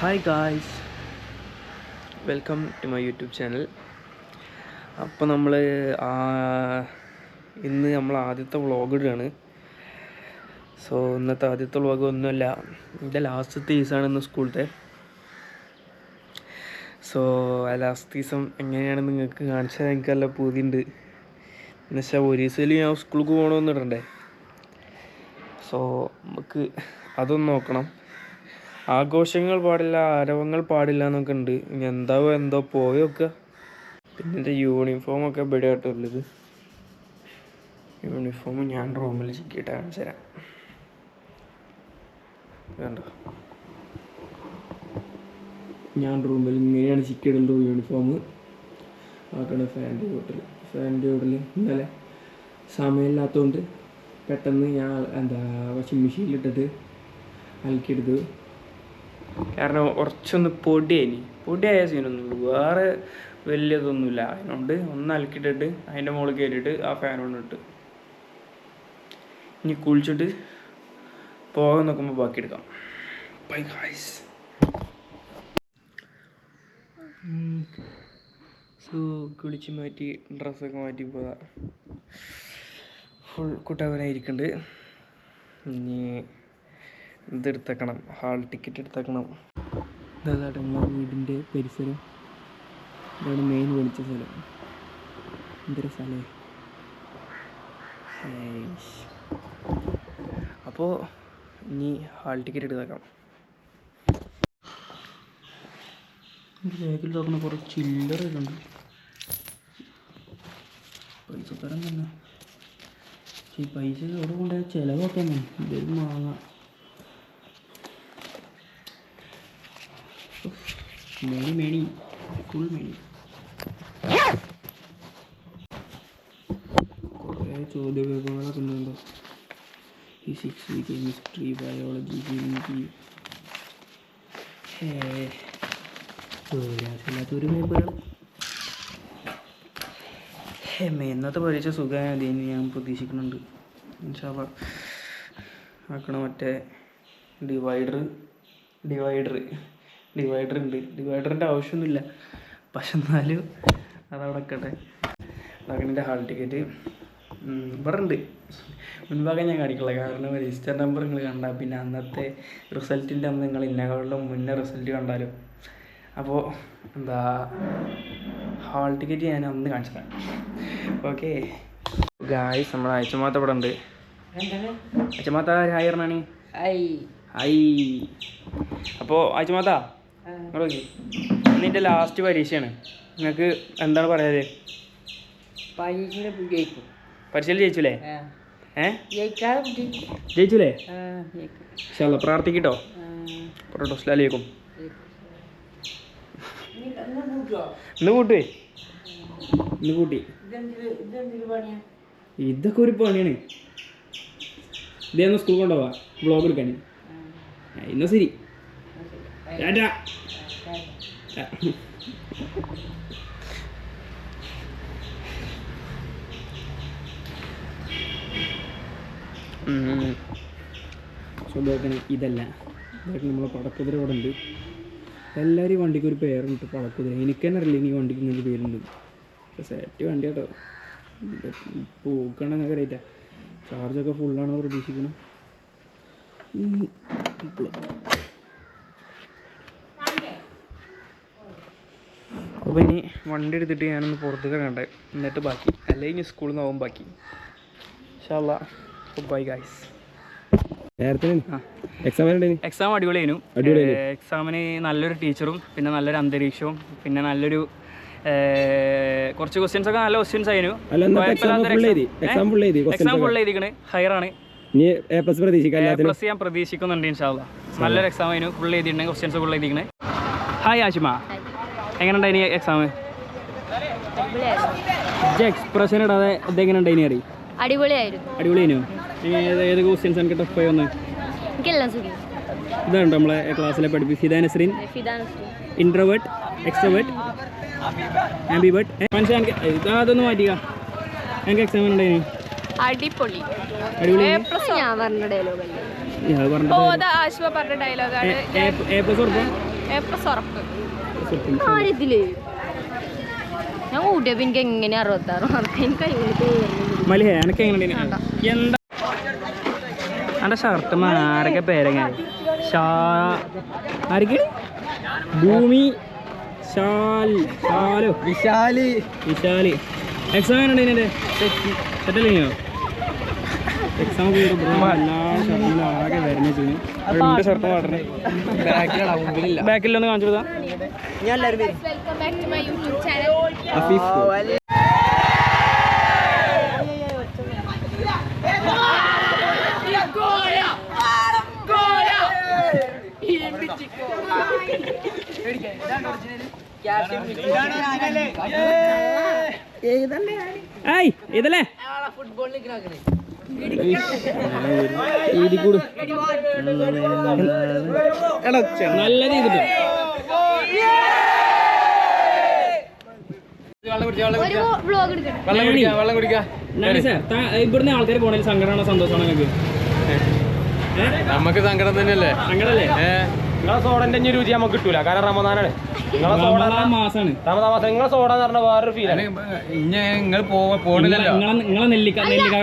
Hi guys welcome to my YouTube channel അപ്പോൾ നമ്മൾ ഇന്ന് നമ്മൾ ആദ്യത്തെ വ്ളോഗ് ഇടുകയാണ്. സോ ഇന്നത്തെ ആദ്യത്തെ വ്ളോഗ് ഒന്നുമല്ല എന്റെ ലാസ്റ്റത്തെ ദിവസമാണ് ഇന്ന് സ്കൂളത്തെ സോ ആ ലാസ്റ്റ് ദിവസം എങ്ങനെയാണ് നിങ്ങൾക്ക് കാണിച്ചാൽ എനിക്ക് നല്ല പൂതിയുണ്ട്. എന്നുവെച്ചാൽ ഒരു ദിവസം ഞാൻ സ്കൂളിൽ പോകണമെന്ന് ഇടണ്ടേ? സോ നമുക്ക് അതൊന്ന് നോക്കണം. ആഘോഷങ്ങൾ പാടില്ല ആരവങ്ങൾ പാടില്ല എന്നൊക്കെ ഉണ്ട്. ഇനി എന്താവോ എന്തോ പോയൊക്കെ പിന്നെ എന്റെ യൂണിഫോം ഒക്കെ ഇവിടെ ആയിട്ടുള്ളത് യൂണിഫോം ഞാൻ റൂമിൽ ചിക്കിയിട്ട് കാണിച്ചു തരാം. ഞാൻ റൂമിൽ ഇങ്ങനെയാണ് ചിക്കിയിടുന്നത് യൂണിഫോം ആക്കണ ഫാന്റെ ചോട്ടിൽ ഫാന്റെ ചോട്ടിൽ ഇന്നലെ സമയമില്ലാത്തതുകൊണ്ട് പെട്ടെന്ന് ഞാൻ എന്താ വാഷിംഗ് മെഷീനിലിട്ടിട്ട് അലക്കിയെടുത്തു. കാരണം കുറച്ചൊന്ന് പൊടിയായി പൊടിയായ സീനൊന്നുമില്ല. വേറെ വലിയതൊന്നുമില്ല. അതിനോണ്ട്. ഒന്ന് അലക്കിയിട്ടിട്ട് അതിന്റെ മുകളിൽ കയറിയിട്ട് ആ ഫാൻ കൊണ്ടിട്ട് ഇനി കുളിച്ചിട്ട് പോകാൻ നോക്കുമ്പോൾ ബാക്കി എടുക്കാം. ബൈ ഗായ്സ് സോ കുളിച്ച് മാറ്റി ഡ്രസ്സൊക്കെ മാറ്റി പോകാം. ഫുൾ കുട്ടവനായിരിക്കുന്നുണ്ട് ഇനി ഇതെടുത്തേക്കണം. Hall ticket എടുത്തേക്കണം. ഇതാണ് നമ്മളെ വീടിന്റെ പരിസരം. ഇതാണ് മെയിൻ വിളിച്ച സ്ഥലം. എന്തൊരു സ്ഥലേ. അപ്പോൾ ഇനി ഹാൾ ടിക്കറ്റ് എടുത്തേക്കാം. ബാഗിൽ തുറന്ന കുറേ ചില്ലറൊക്കെ ഉണ്ട് പൈസക്കാരൻ തന്നെ. ഈ പൈസ എവിടെ കൊണ്ടുപോയാൽ ചിലവൊക്കെ തന്നെ. ഇതൊരു മാങ്ങ. മേണി മേണി ഫുൾ മേണി കുറേ ചോദ്യപേപ്പറുകളൊക്കെ ഉണ്ടല്ലോ. ഫിസിക്സ് കെമിസ്ട്രി ബയോളജി ഹിന്ദി ഒരു പേപ്പറുകൾ ഇന്നത്തെ പരീക്ഷ സുഖമായി എന്ന് ഞാൻ പ്രതീക്ഷിക്കുന്നുണ്ട്. ഇൻഷാല്ല ആക്കണ മറ്റേ ഡിവൈഡർ ഡിവൈഡർ ഡിവൈഡർ ഉണ്ട്. ഡിവൈഡറിന്റെ ആവശ്യമൊന്നുമില്ല. പക്ഷെ എന്നാലും അതവിടെ വെക്കട്ടെ ഹാൾ ടിക്കറ്റ് ഇവിടെ ഉണ്ട് മുൻഭാഗം ഞാൻ കാണിക്കില്ല കാരണം രജിസ്റ്റർ നമ്പർ നിങ്ങൾ കണ്ടാൽ പിന്നെ അന്നത്തെ റിസൾട്ടിന്റെ അന്ന് നിങ്ങൾ ഇന്നകളിലും മുന്നേ റിസൾട്ട് കണ്ടാലും. അപ്പോൾ എന്താ ഹാൾ ടിക്കറ്റ് ഞാൻ അന്ന് കാണിച്ചതാണ് ഓക്കെ ഗായ്സ് നമ്മുടെ അയച്ചമാത്ത ഇവിടെ ഉണ്ട്. അയച്ചമാത്ത ഹായ് പറഞ്ഞാണ്. ഹായ്. അപ്പോൾ അയച്ചമാത്ത? നോക്കി. നിന്റെ ലാസ്റ്റ് പരീക്ഷയാണ്. നിങ്ങൾക്ക് എന്താണ് പറയാത്? പരീക്ഷയിൽ ജയിക്കും പരീക്ഷയിൽ ജയിച്ചില്ലേ ഏ? ജയിക്കാതെ ജയിച്ചില്ലേ ജയിക്കും. ശാല പ്രാർത്ഥിക്കട്ടോ. പ്രൊട്ടോസ്ലാലേക്കും ഇന്ന് കൂട്ടുവേ ഇന്ന് കൂട്ടി. ഇതൊക്കെ ഒരു പണിയാണ്. ഇതേന്ന് സ്കൂൾ കൊണ്ടുപോവാ. ബ്ലോഗ് എടുക്കാൻ. ഇന്ന ശരി. ടാറ്റാ സ്വന്തമാക്കണ ഇതല്ല. ഇതായിട്ട് നമ്മളെ പടക്കുതിര ഇവിടെ ഉണ്ട്. എല്ലാവരും വണ്ടിക്ക് ഒരു പേരുണ്ട് പടക്കുതിര. എനിക്ക് തന്നെ അറിയില്ല ഇനി വണ്ടിക്ക് ഇങ്ങനെ പേരുണ്ട്. സെറ്റ് വണ്ടി കേട്ടോ. പോക്കണം എന്നൊക്കെ റേറ്റാ ചാർജൊക്കെ ഫുള്ളാണെന്ന് പ്രതീക്ഷിക്കണം അപ്പോൾ ഇനി വണ്ടി എടുത്തിട്ട് ഞാനൊന്ന് പുറത്തേക്ക് കണ്ടേ എന്നിട്ട് ബാക്കി. അല്ലെങ്കിൽ ഇനി സ്കൂളിൽ നിന്ന് ആവും ബാക്കി. ഷാള്ള ബൈ ഗായ്സ് എക്സാം അടിപൊളിയായിരുന്നു. എക്സാമിന് നല്ലൊരു ടീച്ചറും പിന്നെ നല്ലൊരു അന്തരീക്ഷവും പിന്നെ നല്ലൊരു കുറച്ച് ക്വസ്റ്റ്യൻസ് ഒക്കെ നല്ല ക്വസ്റ്റ്യൻസ് ആയിരുന്നു എക്സാം ഫുൾ എഴുതിക്കണ്. ഹയറാണ് ഇനി എ പ്ലസ് ഞാൻ പ്രതീക്ഷിക്കുന്നുണ്ട് ഇൻഷാല്ല നല്ലൊരു എക്സാം ആയിരുന്നു ഫുൾ എഴുതിയിട്ടുണ്ട്. ക്വസ്റ്റ്യൻസ് ഫുൾ എഴുതിക്കണേ. ഹായ് ആഷിമ. എങ്ങനെ ഉണ്ടായിനി എക്സാം എക്സ്പ്രഷൻ ഇടാതെ ഇതെങ്ങനെ ഉണ്ടായിനി അറിയും? അടിപൊളിയായിരുന്നു. അടിപൊളിയായിരുന്നു ഏത് ക്വസ്റ്റ്യൻസ് എനിക്ക് ടഫ് ആയി വന്ന് എനിക്കെല്ലാം സുഖം. ഇതാണ് നമ്മളെ ക്ലാസ്സിലെ പഠിപ്പിച്ച് Hida Nasreen Fidan introvert extrovert ambivert മനസ്സിലാക്കി അതൊന്ന് മാറ്റിക്ക. എനിക്ക് എക്സാം ഉണ്ടായിനി അടിപൊളി. അടിപൊളി. എ പ്ലസ് ഞാൻ പറഞ്ഞ ഡയലോഗ് അല്ലേ? പറഞ്ഞ ഡയലോഗാണ് ഞാൻ കൂട്ടിയപ്പോ എനിക്ക് എങ്ങനെ അറുപത്താറ്? മാർക്ക് എനിക്ക് എന്താ? ഷർട്ട് ആരൊക്കെ പേരങ്ങ? ആരൊക്കെ? ഭൂമി ഷാൽ ഷാലോ? വിശാലി. വിശാലി. എക്സാം എങ്ങനെ എന്റെ സെറ്റല്ലേ എക്സാം ഫുട്ബോളിലേക്ക് ഷർട്ടിലും ആകെ വരുന്ന ചെയ്യുന്നു രണ്ട് ഷർട്ട് മാറ്റണേ ബാക്കിലൊന്ന് കാണിച്ചു back to my YouTube channel ഏയ് ഇതല്ലേ ഈടിക്കൂട് നല്ല ഇവിടുന്ന് ആൾക്കാർ പോണതിൽ സങ്കടമാണോ സന്തോഷമാണോ നിങ്ങൾക്ക് നമുക്ക് സങ്കടം തന്നെയല്ലേ? സങ്കടല്ലേ? നിങ്ങളെ സോഡന്റെ ഇനി രുചി നമുക്ക് കിട്ടൂല. കാരണം റമദാനാണ്. നിങ്ങളെ സോഡ റമദാൻ മാസം. നിങ്ങളെ സോഡ എന്ന് പറഞ്ഞ വേറൊരു ഫീലാണ് നിങ്ങൾ പോണില്ലല്ലോ. നിങ്ങളെ നെല്ലിക്ക നെല്ലിക്ക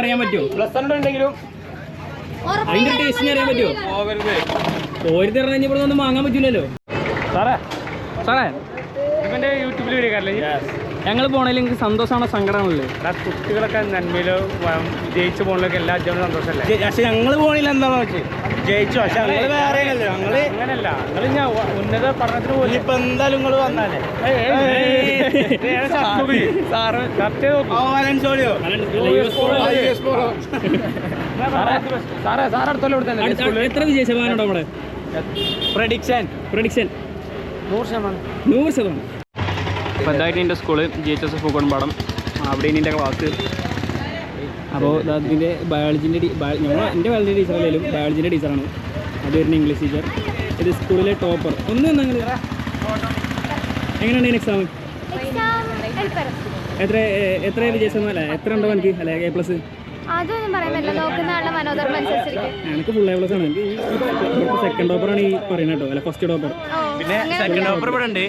അറിയാൻ പറ്റുമോ പ്ലസ് ഉണ്ടെങ്കിലും അതിന്റെ ടേസ്റ്റിന് അറിയാൻ പറ്റുമോ ഇവിടെ ഒന്നും വാങ്ങാൻ പറ്റൂലല്ലോ. സാറേ സാറേ ഇവന്റെ യൂട്യൂബിൽ വരികയല്ലേ ഞങ്ങൾ പോണേലും നിങ്ങൾക്ക് സന്തോഷമാണോ സങ്കടമാണല്ലേ കുട്ടികളൊക്കെ നന്മയിലോ ജയിച്ചു പോകണൊക്കെ എല്ലാ അച്ഛനും സന്തോഷമല്ലേ പക്ഷെ ഞങ്ങൾ പോണില്ല എന്താണെന്ന് വെച്ച് ജയിച്ചു. പക്ഷെ ഞങ്ങൾ വേറെ ഞങ്ങൾ അങ്ങനല്ല നിങ്ങൾ ഞാൻ ഉന്നത പഠനത്തിന് പോലും ഇപ്പൊ എന്തായാലും നിങ്ങൾ വന്നാലേ. സാറ് കറക്റ്റ് സാറേ സാറ് അടുത്തല്ലോ ഇവിടെ തന്നെ എത്ര വിജയ ശതമാനം നമ്മുടെ പ്രഡിക്ഷൻ. പ്രൊഡിക്ഷൻ. നൂറ് ശതമാനം. നൂറ് ശതമാനം. അപ്പോൾ എന്തായിട്ട് എന്റെ school G H S Pookkonpadam അവിടെ എന്റെ ക്ലാസ് അപ്പോൾ അതിന്റെ ബയോളജിന്റെ ഞങ്ങൾ എന്റെ ബയോളജി ടീച്ചറല്ലേലും ബയോളജിന്റെ ടീച്ചറാണ് അത് വരുന്ന ഇംഗ്ലീഷ് ടീച്ചർ ഇത് സ്കൂളിലെ ടോപ്പർ ഒന്ന് നിങ്ങൾ എങ്ങനെയുണ്ട് എക്സാം എക്സാം എത്ര എത്ര വിജയസമല്ല അല്ല? എത്ര ഉണ്ടോ എനിക്ക് അല്ലെ? എ പ്ലസ് അതൊന്നും പറയാൻ പറ്റില്ല. നോക്കുന്ന ആളുടെ മനോധർമ്മം അനുസരിച്ചിരിക്കും. എനിക്ക് ഫുൾ എ ആണ്. ഈ സെക്കൻഡ് ഓപ്പർ ആണ് ഈ പറയുന്നത് കേട്ടോ. അല്ല ഫസ്റ്റ് ഓപ്പർ പിന്നെ സെക്കൻഡ് ഓപ്പർ ഇവിടെ ഉണ്ട്.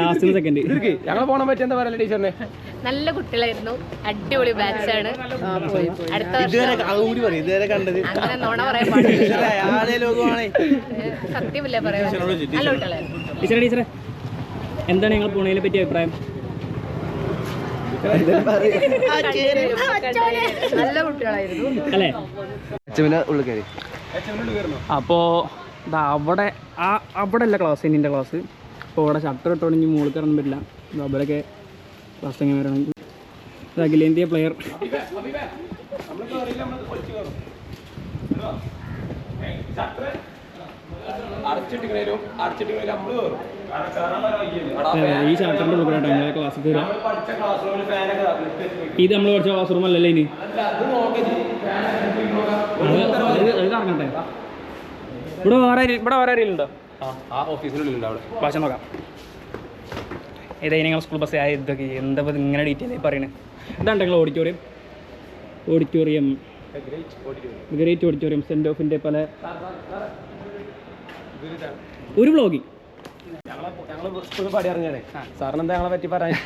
ലാസ്റ്റ് സെക്കൻഡ് ഞങ്ങൾ പോകാൻ പറ്റിയ എന്താ പറയല്ലേ ടീച്ചറിനെ? നല്ല കുട്ടികളായിരുന്നു. അടിപൊളി അടുത്ത ഇതുവരെ പറയും. ഇതുവരെ കണ്ടത്. അങ്ങനെ നോണ പറയാൻ സത്യമില്ല പറയാൻ? ടീച്ചറെ ടീച്ചറെ. എന്താണ് ഞങ്ങൾ പുണയിലെ പറ്റിയ അഭിപ്രായം? അല്ലേ അപ്പോൾ ഇതാ അവിടെ ആ അവിടെ അല്ല ക്ലാസ് എന്റെ ക്ലാസ് അപ്പോൾ അവിടെ ഷട്ടർ ഇട്ടോണെങ്കിൽ മുകളിൽ കയറാൻ പറ്റില്ല. അവരൊക്കെ ക്ലാസ് എങ്ങനെ വരണമെങ്കിൽ ഇത് അഖിലേന്ത്യാ പ്ലെയർ ഷട്ടർ ഈ ചാപ്റ്ററിന്റെ ഉൾപ്പെടെ ഞങ്ങളെ ക്ലാസ്സിൽ ഫാനൊക്കെ ഇത് നമ്മൾ പഠിച്ച ക്ലാസ് റൂം അല്ലല്ലേ ഇനി. കറങ്ങട്ടെ. ഇവിടെ വേറെ ഇവിടെ വേറെ ആരെങ്കിലും ഉണ്ടോ? ആ ഓഫീസിനുള്ളിലുണ്ട് അവിടെ. ഭാഷ നോക്കാം. ഏതായി നിങ്ങൾ സ്കൂൾ ബസ് ആയ ഇതൊക്കെ? എന്താ ഇങ്ങനെ ഡീറ്റെയിൽ ആയി പറയണേ? ഇതാണ് നിങ്ങൾ ഓഡിറ്റോറിയം ഓഡിറ്റോറിയം ഗ്രേറ്റ് ഓഡിറ്റോറിയം സെന്റ് ഓഫിന്റെ പല. ഒരു വ്ളോഗിങ് ഞങ്ങൾ സാറിന് എന്താ ഞങ്ങളെ പറ്റി പറയാൻ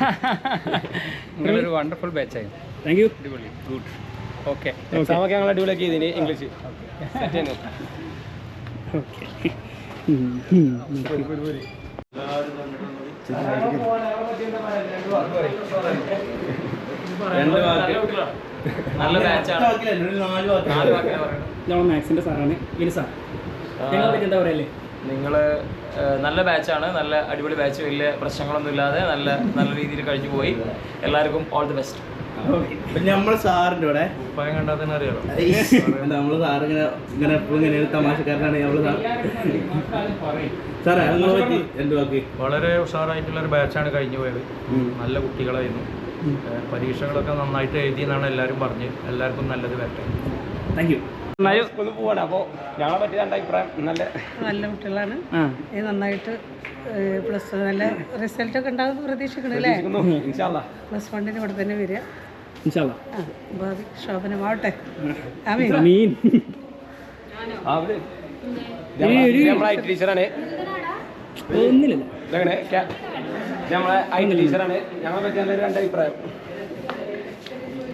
നിങ്ങളൊരു വണ്ടർഫുൾ ബാച്ചായി താങ്ക് യു അടിപൊളി ഗുഡ് ഓക്കെ ഞങ്ങൾ അടിപൊളിയാക്കി ഇംഗ്ലീഷ് ഇതാണ് മാത്സിന്റെ സാറാണ് ഇനി സാർ ഞങ്ങളെ പറ്റി എന്താ പറയല്ലേ നിങ്ങൾ നല്ല ബാച്ചാണ്. നല്ല അടിപൊളി ബാച്ച്. വലിയ പ്രശ്നങ്ങളൊന്നും ഇല്ലാതെ നല്ല നല്ല രീതിയിൽ കഴിച്ചു പോയി. എല്ലാവർക്കും ഓൾ ദി ബെസ്റ്റ് പിന്നെ നമ്മൾ സാറിന്റെ ഇവിടെ ഭയം കണ്ടാൽ തന്നെ അറിയാലോ. നമ്മൾ സാറ് ഇങ്ങനെ ഇങ്ങനെ എപ്പോഴും ഇങ്ങനെ ഒരു തമാശക്കാരനാണ്. നമ്മൾ സാറേ നിങ്ങളെ പറ്റി എന്ത് വാക്ക്? വളരെ ഉഷാറായിട്ടുള്ള ഒരു ബാച്ചാണ് കഴിഞ്ഞു പോയത്. നല്ല കുട്ടികളായിരുന്നു. പരീക്ഷകളൊക്കെ നന്നായിട്ട് എഴുതി എന്നാണ് എല്ലാവരും പറഞ്ഞ്. എല്ലാവർക്കും നല്ലത് വരട്ടെ. Thank you. സ്കൂളിൽ പോവാണ്. അപ്പോൾ ഞങ്ങളെ പറ്റി രണ്ട് അഭിപ്രായം. നല്ല നല്ല കുട്ടികളാണ്. ഇത് നന്നായിട്ട് പ്ലസ് നല്ല റിസൾട്ട് ഒക്കെ ഉണ്ടാകുമെന്ന് പ്രതീക്ഷിക്കണം അല്ലേ? പ്ലസ് വണ്ണിന് ഇവിടെ തന്നെ വരിക. ഭാവി ശോഭനമാവട്ടെ ആമീൻ. മീൻ. അവർ നമ്മളെ ഐ ടീച്ചറാണ് ഐ ടീച്ചറാണ് ഞങ്ങളെ പറ്റി നല്ലൊരു രണ്ട് അഭിപ്രായം.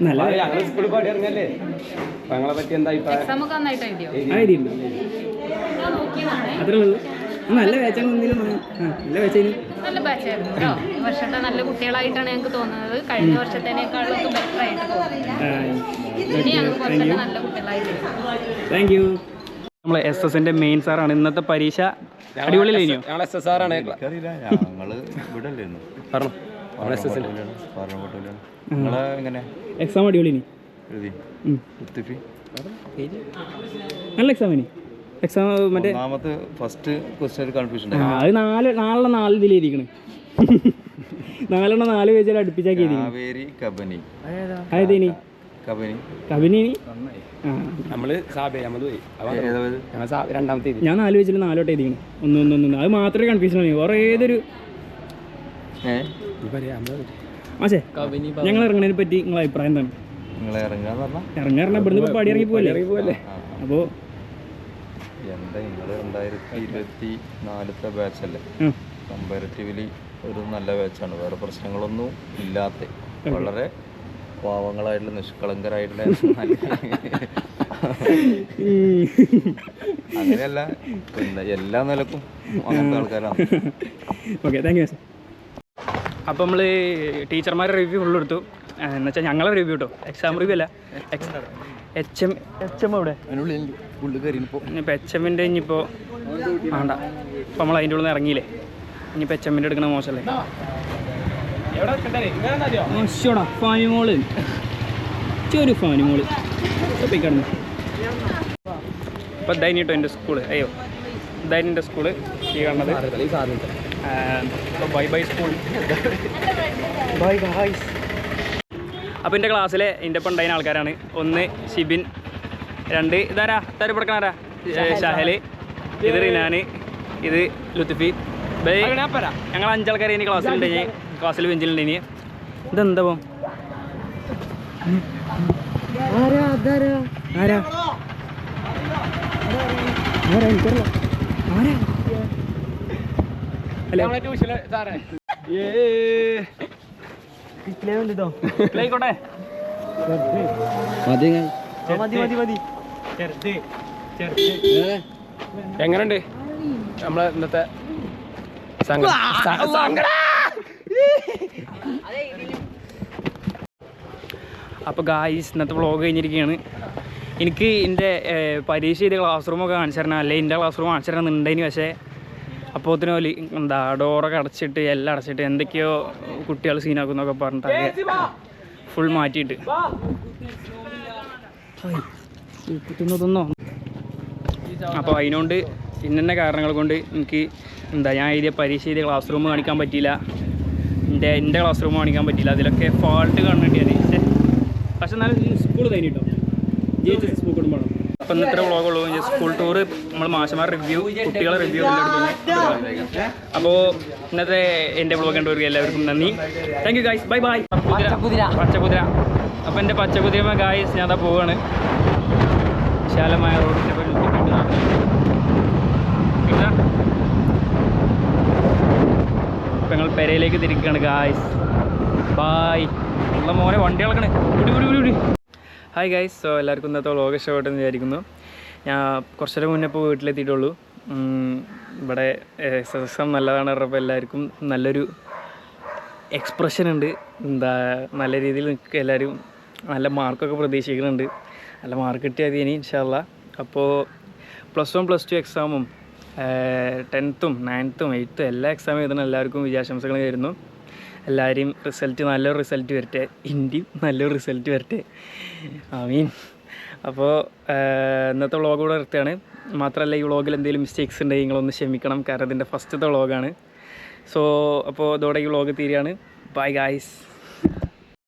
നല്ല ഞങ്ങൾ സ്കൂളിൽ പാടി ഇറങ്ങിയല്ലേ അപ്പൊ ഞങ്ങളെ പറ്റി എന്താ അഭിപ്രായം? അത്രേ ഉള്ളൂ നല്ല ബാച്ചാണ് ഒന്നിലും നല്ല ബാച്ചായിരുന്നു നല്ല ബാച്ചായിരുന്നു കേട്ടോ ഈ വർഷത്തെ നല്ല കുട്ടികളായിട്ടാണ് ഞങ്ങൾക്ക് തോന്നുന്നത്. കഴിഞ്ഞ വർഷത്തേനേക്കാളും ബെറ്റർ ആയിട്ട് തോന്നുന്നു. നല്ല കുട്ടികളായിട്ട് താങ്ക് യു നമ്മളെ എസ് എസിന്റെ മെയിൻ സാറാണ് ഇന്നത്തെ പരീക്ഷ അടിപൊളി കഴിഞ്ഞു ഞങ്ങൾ എസ് എസ് ആറാണ് എനിക്കറിയില്ല. ഞങ്ങൾ ഇവിടെ പറഞ്ഞു. എക്സാം അടിപൊളി നല്ല എക്സാം ഇനി. എക്സാം മറ്റേ ഫസ്റ്റ് ക്വസ്റ്റ്യൻ ഒരു കൺഫ്യൂഷൻ ആ, അത് നാല് നാലെണ്ണം നാല് ഇതിൽ എഴുതിക്കണ്. നാലെണ്ണം നാല് പേജിൽ അടുപ്പിച്ചാക്കി കബനി. ഞാൻ നാല് പേജിൽ നാലോട്ട് എഴുതിക്കണ്. ഒന്ന് ഒന്ന് ഒന്ന് ഒന്ന്. അത് മാത്രമേ കൺഫ്യൂഷൻ ആണ് വേറെ ഏതൊരു ഞങ്ങൾ ഇറങ്ങുന്നതിനെ പറ്റി. നിങ്ങളെ അഭിപ്രായം എന്താണ്? ഇറങ്ങാറുണ്ട് ഇവിടുന്ന് പാടി ഇറങ്ങി പോലെ അപ്പോൾ എന്താ നിങ്ങൾ രണ്ടായിരത്തി ഇരുപത്തി നാലത്തെ ബാച്ചല്ലേ ഉം. കമ്പാരിറ്റീവ്ലി ഒരു നല്ല ബാച്ചാണ് വേറെ പ്രശ്നങ്ങളൊന്നും ഇല്ലാത്ത. വളരെ പാവങ്ങളായിട്ടുള്ള നിഷ്കളങ്കരായിട്ടുള്ള അങ്ങനെയല്ല. പിന്നെ എല്ലാ നിലക്കും അങ്ങനത്തെ ആൾക്കാരാണ്. ഓക്കെ താങ്ക് യു അപ്പോൾ നമ്മൾ ടീച്ചർമാരെ റിവ്യൂ ഫുള്ള് എടുത്തു. എന്ന് വെച്ചാൽ ഞങ്ങളെ റിവ്യൂ കേട്ടോ എക്സാം റിവ്യൂ അല്ല. എച്ച് എം എച്ച് എം ഇവിടെ ഇനിയിപ്പോൾ എച്ച് എമ്മിന്റെ ഇനിയിപ്പോൾ വേണ്ട. അപ്പോൾ നമ്മൾ അതിന്റെ ഉള്ളിൽ നിന്ന് ഇറങ്ങിയില്ലേ ഇനിയിപ്പോൾ എച്ച് എമ്മിന്റെ എടുക്കണ മോശമല്ലേ മോശോടാ ഫാനിമോൾ ചെറിയ ഫാനിമോൾ കിടന്നു. അപ്പോൾ ഇതായി കേട്ടോ എന്റെ സ്കൂൾ അയ്യോ ഇതായി എന്റെ സ്കൂൾ ഈ കാണുന്നത്. Bye bye school bye guys അപ്പോൾ എന്റെ ക്ലാസ്സിലെ എന്റെ ഒപ്പം ഉണ്ടായിരുന്ന ആൾക്കാരാണ്. ഒന്ന് ഷിബിൻ. രണ്ട് ഇതാരാ? ഇതാരും പഠിക്കണാരാ ഷഹൽ. ഇത് റിനാന്. ഇത് ലുത്തുഫി ബൈ. ഞങ്ങൾ അഞ്ചാൾക്കാർ ഇനി ക്ലാസ്സിലുണ്ട് ഇനി. ക്ലാസ്സിൽ ബെഞ്ചിലുണ്ട് ഇനി. ഇതെന്താ പോ ആരാ? ആരാ? ആരാ? എങ്ങനെയുണ്ട് നമ്മളെ ഇന്നത്തെ അപ്പൊ അപ്പോൾ ഗായ്സ് ഇന്നത്തെ വ്ളോഗ് കഴിഞ്ഞിരിക്കുകയാണ് എനിക്ക് എന്റെ പരീക്ഷ ചെയ്ത ക്ലാസ് റൂമൊക്കെ കാണിച്ചു തരണം. അല്ലെങ്കിൽ എന്റെ ക്ലാസ് റൂം കാണിച്ചു തരണം എന്നുണ്ടെങ്കിൽ പക്ഷേ അപ്പോത്തിന് പോലെ എന്താ ഡോറൊക്കെ അടച്ചിട്ട് എല്ലാം അടച്ചിട്ട് എന്തൊക്കെയോ കുട്ടികൾ സീനാക്കുന്നൊക്കെ പറഞ്ഞിട്ട് ഫുൾ മാറ്റിയിട്ട്. തിന്നോ അപ്പോൾ അതിനോണ്ട് ഇന്നെ കാരണങ്ങൾ കൊണ്ട് എനിക്ക് എന്താ ഞാൻ എഴുതിയ പരീക്ഷ എഴുതിയ ക്ലാസ് റൂം കാണിക്കാൻ പറ്റിയില്ല. എന്റെ എന്റെ ക്ലാസ് റൂം കാണിക്കാൻ പറ്റിയില്ല. അതിലൊക്കെ ഫോൾട്ട് കാണേണ്ടി ഞാൻ പക്ഷെ എന്നാലും സ്കൂൾ കഴിഞ്ഞിട്ടോ? ജി എച്ച് എസ് കുടുംബമാണ് അപ്പം ഇന്ന് ഇത്ര വ്ളോഗുള്ളൂ സ്കൂൾ ടൂർ നമ്മൾ മാഷമാർ റിവ്യൂ കുട്ടികളെ റിവ്യൂ അപ്പോൾ ഇന്നത്തെ എന്റെ വ്ളോഗ് കണ്ടുവരിക എല്ലാവർക്കും നന്ദി. Thank you guys bye bye Pachakuthira പച്ചക്കുതിര അപ്പോൾ എന്റെ പച്ചക്കുതിരമ ഗായ്സ് ഞാൻ അതാ പോവാണ്. വിശാലമായ റോഡിന്റെ ഇപ്പം ഞങ്ങൾ പെരയിലേക്ക് തിരിക്കുകയാണ് ഗായ്സ് ബായ് ഉള്ള മോനെ വണ്ടി ഇളക്കണേ. വിടി വിടി വിടി വിടി ഹായ് ഗൈസ് സോ എല്ലാവർക്കും ഇന്നത്തെ വ്ളോഗ് ഇഷ്ടപ്പെട്ടെന്ന് വിചാരിക്കുന്നു. ഞാൻ കുറച്ചേരം മുന്നേ ഇപ്പോൾ വീട്ടിലെത്തിയിട്ടുള്ളൂ. ഇവിടെ എസ് എസ് എം നല്ലതാണ് പറഞ്ഞപ്പോൾ എല്ലാവർക്കും നല്ലൊരു എക്സ്പ്രഷൻ ഉണ്ട്. എന്താ നല്ല രീതിയിൽ നിൽക്കുക എല്ലാവരും നല്ല മാർക്കൊക്കെ പ്രതീക്ഷിക്കുന്നുണ്ട്. നല്ല മാർക്ക് കിട്ടിയാൽ ഇനി ഇൻഷാല്ല അപ്പോൾ പ്ലസ് വൺ പ്ലസ് ടു എക്സാമും ടെൻത്തും നയൻത്തും എയ്ത്തും എല്ലാ എക്സാമും എഴുതുന്ന എല്ലാവർക്കും വിജയാശംസകൾ നേരുന്നു. എല്ലാവരെയും റിസൾട്ട് നല്ലൊരു റിസൾട്ട് വരട്ടെ. ഇന്ത്യയും നല്ലൊരു റിസൾട്ട് വരട്ടെ. ഐ മീൻ അപ്പോൾ ഇന്നത്തെ വ്ളോഗ് കൂടെ നിർത്തുകയാണ്. മാത്രമല്ല ഈ വ്ളോഗിൽ എന്തെങ്കിലും മിസ്റ്റേക്സ് ഉണ്ടെങ്കിൽ നിങ്ങളൊന്ന് ക്ഷമിക്കണം. കാരണം ഇതിന്റെ ഫസ്റ്റത്തെ വ്ളോഗാണ് സോ അപ്പോൾ ഇതോടെ ഈ വ്ളോഗ് തീരുകയാണ്. Bye guys